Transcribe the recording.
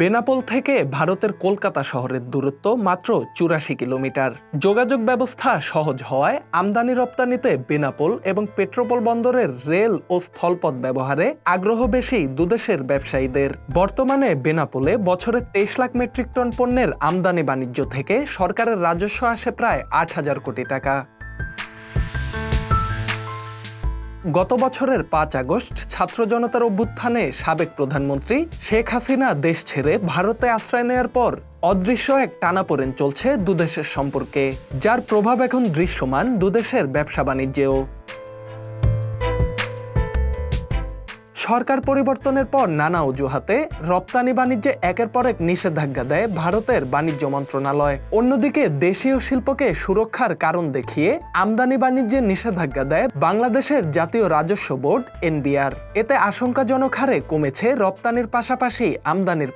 বেনাপোল থেকে ভারতের কলকাতা শহরের দূরত্ব মাত্র চুরাশি কিলোমিটার। যোগাযোগ ব্যবস্থা সহজ হওয়ায় আমদানি রপ্তানিতে বেনাপোল এবং পেট্রোপোল বন্দরের রেল ও স্থলপথ ব্যবহারে আগ্রহ বেশি দুদেশের ব্যবসায়ীদের। বর্তমানে বেনাপোলে বছরে তেইশ লাখ মেট্রিক টন পণ্যের আমদানি বাণিজ্য থেকে সরকারের রাজস্ব আসে প্রায় আট হাজার কোটি টাকা। গত বছরের পাঁচ আগস্ট ছাত্র জনতার অভ্যুত্থানে সাবেক প্রধানমন্ত্রী শেখ হাসিনা দেশ ছেড়ে ভারতে আশ্রয় নেওয়ার পর অদৃশ্য এক টানাপোড়েন চলছে দুদেশের সম্পর্কে, যার প্রভাব এখন দৃশ্যমান দুদেশের ব্যবসা বাণিজ্যেও। সরকার পরিবর্তনের পর নানা অজুহাতে রপ্তানি বাণিজ্যে একের পর এক নিষেধাজ্ঞা দেয় ভারতের বাণিজ্য মন্ত্রণালয়। অন্যদিকে দেশীয় শিল্পকে সুরক্ষার কারণ দেখিয়ে আমদানি বাণিজ্যে নিষেধাজ্ঞা দেয় বাংলাদেশের জাতীয় রাজস্ব বোর্ড, এনবিআর। এতে আশঙ্কাজনক হারে কমেছে রপ্তানির পাশাপাশি আমদানির